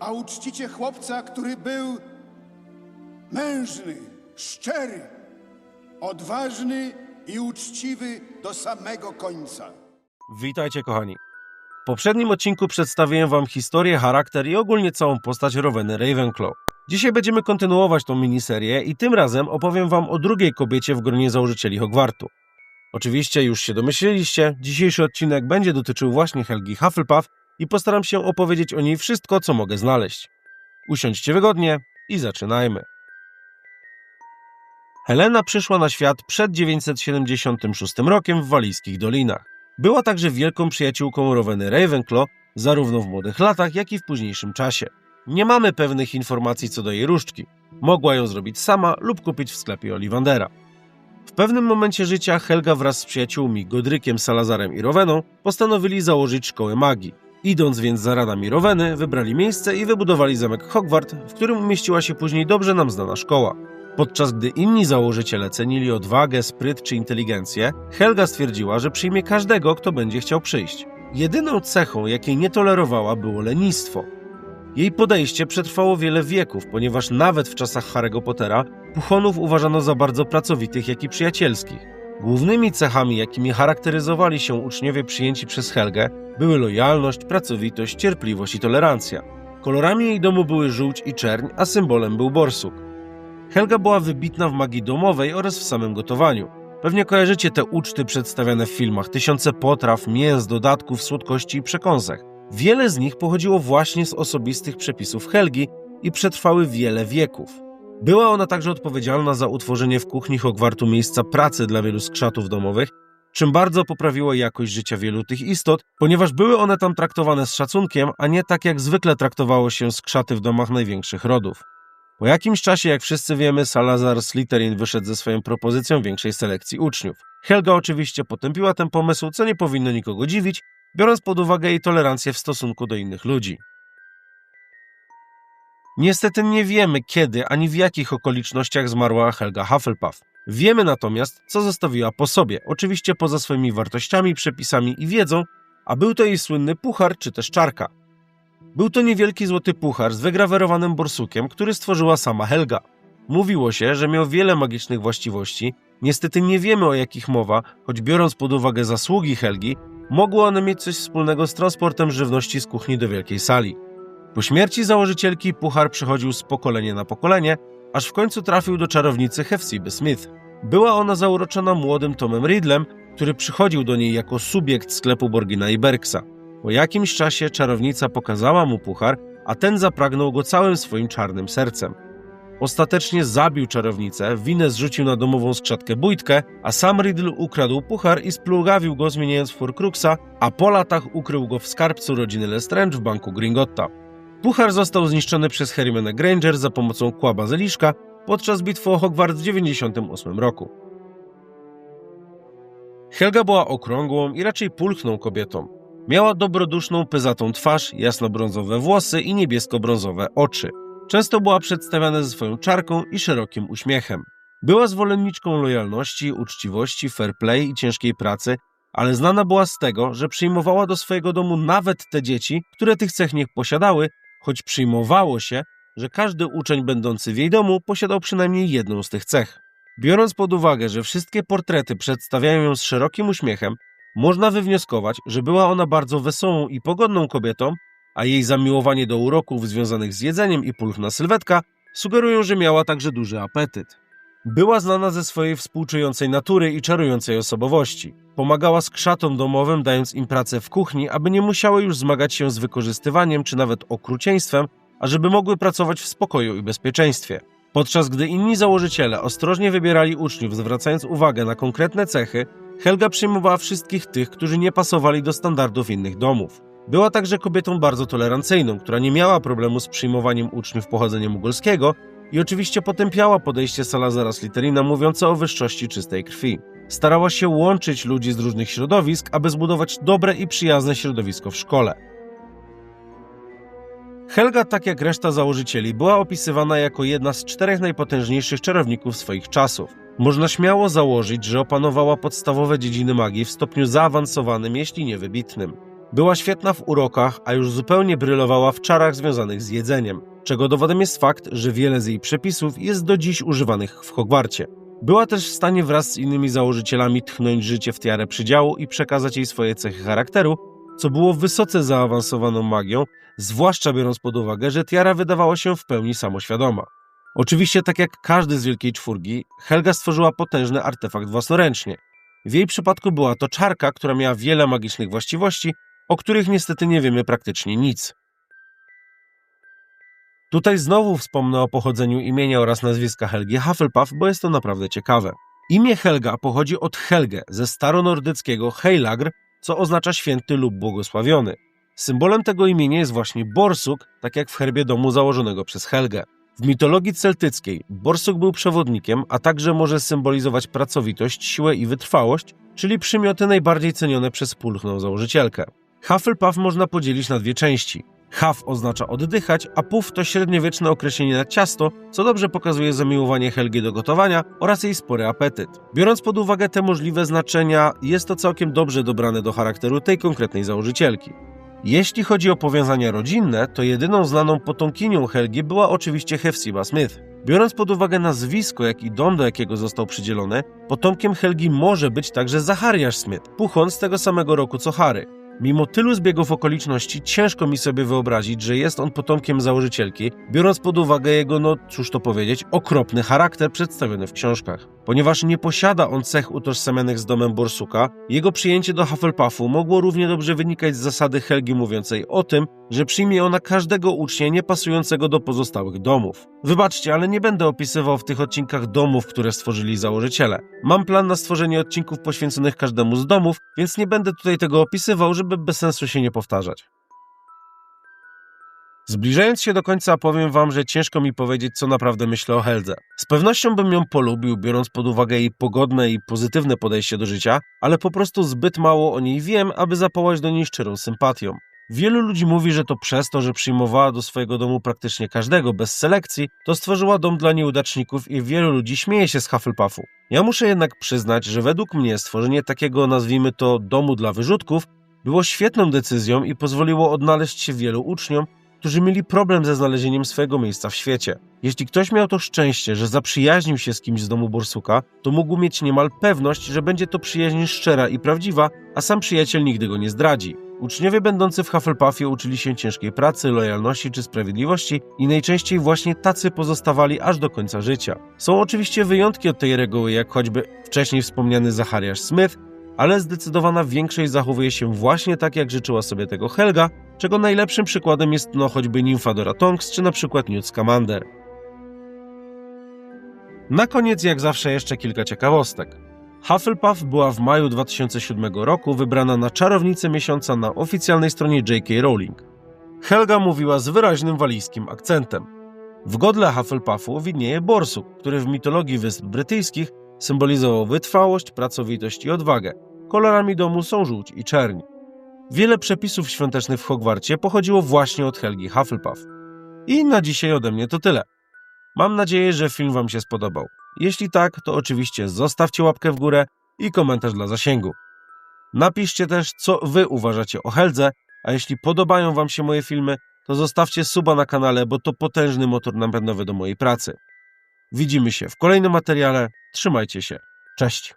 a uczcicie chłopca, który był mężny, szczery, odważny i uczciwy do samego końca. Witajcie kochani. W poprzednim odcinku przedstawiłem wam historię, charakter i ogólnie całą postać Roweny Ravenclaw. Dzisiaj będziemy kontynuować tą miniserię i tym razem opowiem wam o drugiej kobiecie w gronie założycieli Hogwartu. Oczywiście już się domyśliliście, dzisiejszy odcinek będzie dotyczył właśnie Helgi Hufflepuff i postaram się opowiedzieć o niej wszystko, co mogę znaleźć. Usiądźcie wygodnie i zaczynajmy. Helena przyszła na świat przed 976 rokiem w walijskich dolinach. Była także wielką przyjaciółką Roweny Ravenclaw, zarówno w młodych latach, jak i w późniejszym czasie. Nie mamy pewnych informacji co do jej różdżki. Mogła ją zrobić sama lub kupić w sklepie Ollivandera. W pewnym momencie życia Helga wraz z przyjaciółmi Godrykiem, Salazarem i Roweną postanowili założyć szkołę magii. Idąc więc za radami Roweny, wybrali miejsce i wybudowali zamek Hogwart, w którym umieściła się później dobrze nam znana szkoła. Podczas gdy inni założyciele cenili odwagę, spryt czy inteligencję, Helga stwierdziła, że przyjmie każdego, kto będzie chciał przyjść. Jedyną cechą, jakiej nie tolerowała, było lenistwo. Jej podejście przetrwało wiele wieków, ponieważ nawet w czasach Harry'ego Pottera puchonów uważano za bardzo pracowitych, jak i przyjacielskich. Głównymi cechami, jakimi charakteryzowali się uczniowie przyjęci przez Helgę, były lojalność, pracowitość, cierpliwość i tolerancja. Kolorami jej domu były żółć i czerń, a symbolem był borsuk. Helga była wybitna w magii domowej oraz w samym gotowaniu. Pewnie kojarzycie te uczty przedstawiane w filmach, tysiące potraw, mięs, dodatków, słodkości i przekąsek. Wiele z nich pochodziło właśnie z osobistych przepisów Helgi i przetrwały wiele wieków. Była ona także odpowiedzialna za utworzenie w kuchni Hogwartu miejsca pracy dla wielu skrzatów domowych, czym bardzo poprawiło jakość życia wielu tych istot, ponieważ były one tam traktowane z szacunkiem, a nie tak jak zwykle traktowało się skrzaty w domach największych rodów. Po jakimś czasie, jak wszyscy wiemy, Salazar Slytherin wyszedł ze swoją propozycją większej selekcji uczniów. Helga oczywiście potępiła ten pomysł, co nie powinno nikogo dziwić, biorąc pod uwagę jej tolerancję w stosunku do innych ludzi. Niestety nie wiemy, kiedy ani w jakich okolicznościach zmarła Helga Hufflepuff. Wiemy natomiast, co zostawiła po sobie, oczywiście poza swoimi wartościami, przepisami i wiedzą, a był to jej słynny puchar czy też czarka. Był to niewielki złoty puchar z wygrawerowanym borsukiem, który stworzyła sama Helga. Mówiło się, że miał wiele magicznych właściwości, niestety nie wiemy o jakich mowa, choć biorąc pod uwagę zasługi Helgi, mogły one mieć coś wspólnego z transportem żywności z kuchni do wielkiej sali. Po śmierci założycielki puchar przechodził z pokolenia na pokolenie, aż w końcu trafił do czarownicy Hefsiby Smith. Była ona zauroczona młodym Tomem Riddlem, który przychodził do niej jako subiekt sklepu Borgina i Berksa. Po jakimś czasie czarownica pokazała mu puchar, a ten zapragnął go całym swoim czarnym sercem. Ostatecznie zabił czarownicę, winę zrzucił na domową skrzatkę bójtkę, a sam Riddle ukradł puchar i splugawił go zmieniając w a po latach ukrył go w skarbcu rodziny Lestrange w banku Gringotta. Puchar został zniszczony przez Hermione Granger za pomocą kła bazyliszka podczas bitwy o Hogwart w 98 roku. Helga była okrągłą i raczej pulchną kobietą. Miała dobroduszną, pyzatą twarz, jasnobrązowe włosy i niebiesko-brązowe oczy. Często była przedstawiana ze swoją czarką i szerokim uśmiechem. Była zwolenniczką lojalności, uczciwości, fair play i ciężkiej pracy, ale znana była z tego, że przyjmowała do swojego domu nawet te dzieci, które tych cech nie posiadały, choć przyjmowało się, że każdy uczeń będący w jej domu posiadał przynajmniej jedną z tych cech. Biorąc pod uwagę, że wszystkie portrety przedstawiają ją z szerokim uśmiechem, można wywnioskować, że była ona bardzo wesołą i pogodną kobietą, a jej zamiłowanie do uroków związanych z jedzeniem i pulchna sylwetka sugerują, że miała także duży apetyt. Była znana ze swojej współczującej natury i czarującej osobowości. Pomagała skrzatom domowym, dając im pracę w kuchni, aby nie musiały już zmagać się z wykorzystywaniem czy nawet okrucieństwem, a żeby mogły pracować w spokoju i bezpieczeństwie. Podczas gdy inni założyciele ostrożnie wybierali uczniów, zwracając uwagę na konkretne cechy, Helga przyjmowała wszystkich tych, którzy nie pasowali do standardów innych domów. Była także kobietą bardzo tolerancyjną, która nie miała problemu z przyjmowaniem uczniów pochodzenia mugolskiego i oczywiście potępiała podejście Salazara Slytherina mówiące o wyższości czystej krwi. Starała się łączyć ludzi z różnych środowisk, aby zbudować dobre i przyjazne środowisko w szkole. Helga, tak jak reszta założycieli, była opisywana jako jedna z czterech najpotężniejszych czarowników swoich czasów. Można śmiało założyć, że opanowała podstawowe dziedziny magii w stopniu zaawansowanym, jeśli nie wybitnym. Była świetna w urokach, a już zupełnie brylowała w czarach związanych z jedzeniem, czego dowodem jest fakt, że wiele z jej przepisów jest do dziś używanych w Hogwarcie. Była też w stanie wraz z innymi założycielami tchnąć życie w tiarę przydziału i przekazać jej swoje cechy charakteru, co było wysoce zaawansowaną magią, zwłaszcza biorąc pod uwagę, że tiara wydawała się w pełni samoświadoma. Oczywiście, tak jak każdy z Wielkiej Czwórki, Helga stworzyła potężny artefakt własnoręcznie. W jej przypadku była to czarka, która miała wiele magicznych właściwości, o których niestety nie wiemy praktycznie nic. Tutaj znowu wspomnę o pochodzeniu imienia oraz nazwiska Helgi Hufflepuff, bo jest to naprawdę ciekawe. Imię Helga pochodzi od Helge ze staronordyckiego Heilagr, co oznacza święty lub błogosławiony. Symbolem tego imienia jest właśnie borsuk, tak jak w herbie domu założonego przez Helgę. W mitologii celtyckiej borsuk był przewodnikiem, a także może symbolizować pracowitość, siłę i wytrwałość, czyli przymioty najbardziej cenione przez pulchną założycielkę. Hufflepuff można podzielić na dwie części. Huff oznacza oddychać, a puff to średniowieczne określenie na ciasto, co dobrze pokazuje zamiłowanie Helgi do gotowania oraz jej spory apetyt. Biorąc pod uwagę te możliwe znaczenia, jest to całkiem dobrze dobrane do charakteru tej konkretnej założycielki. Jeśli chodzi o powiązania rodzinne, to jedyną znaną potomkinią Helgi była oczywiście Hefzibah Smith. Biorąc pod uwagę nazwisko, jak i dom, do jakiego został przydzielony, potomkiem Helgi może być także Zachariasz Smith, puchon z tego samego roku co Harry. Mimo tylu zbiegów okoliczności, ciężko mi sobie wyobrazić, że jest on potomkiem założycielki, biorąc pod uwagę jego, no cóż to powiedzieć, okropny charakter przedstawiony w książkach. Ponieważ nie posiada on cech utożsamianych z domem Borsuka, jego przyjęcie do Hufflepuffu mogło równie dobrze wynikać z zasady Helgi mówiącej o tym, że przyjmie ona każdego ucznia niepasującego do pozostałych domów. Wybaczcie, ale nie będę opisywał w tych odcinkach domów, które stworzyli założyciele. Mam plan na stworzenie odcinków poświęconych każdemu z domów, więc nie będę tutaj tego opisywał, żeby bez sensu się nie powtarzać. Zbliżając się do końca, powiem wam, że ciężko mi powiedzieć, co naprawdę myślę o Heldze. Z pewnością bym ją polubił, biorąc pod uwagę jej pogodne i pozytywne podejście do życia, ale po prostu zbyt mało o niej wiem, aby zapałać do niej szczerą sympatią. Wielu ludzi mówi, że to przez to, że przyjmowała do swojego domu praktycznie każdego bez selekcji, to stworzyła dom dla nieudaczników i wielu ludzi śmieje się z Hufflepuffu. Ja muszę jednak przyznać, że według mnie stworzenie takiego, nazwijmy to, domu dla wyrzutków było świetną decyzją i pozwoliło odnaleźć się wielu uczniom, którzy mieli problem ze znalezieniem swojego miejsca w świecie. Jeśli ktoś miał to szczęście, że zaprzyjaźnił się z kimś z domu Borsuka, to mógł mieć niemal pewność, że będzie to przyjaźń szczera i prawdziwa, a sam przyjaciel nigdy go nie zdradzi. Uczniowie będący w Hufflepuffie uczyli się ciężkiej pracy, lojalności czy sprawiedliwości i najczęściej właśnie tacy pozostawali aż do końca życia. Są oczywiście wyjątki od tej reguły, jak choćby wcześniej wspomniany Zachariasz Smith, ale zdecydowana większość zachowuje się właśnie tak, jak życzyła sobie tego Helga, czego najlepszym przykładem jest no choćby Nymfadora Tonks czy na przykład Newt Scamander. Na koniec, jak zawsze, jeszcze kilka ciekawostek. Hufflepuff była w maju 2007 roku wybrana na czarownicę miesiąca na oficjalnej stronie J.K. Rowling. Helga mówiła z wyraźnym walijskim akcentem. W godle Hufflepuffu widnieje borsuk, który w mitologii Wysp Brytyjskich symbolizował wytrwałość, pracowitość i odwagę. Kolorami domu są żółć i czerń. Wiele przepisów świątecznych w Hogwarcie pochodziło właśnie od Helgi Hufflepuff. I na dzisiaj ode mnie to tyle. Mam nadzieję, że film Wam się spodobał. Jeśli tak, to oczywiście zostawcie łapkę w górę i komentarz dla zasięgu. Napiszcie też, co Wy uważacie o Heldze, a jeśli podobają Wam się moje filmy, to zostawcie suba na kanale, bo to potężny motor napędowy do mojej pracy. Widzimy się w kolejnym materiale. Trzymajcie się. Cześć.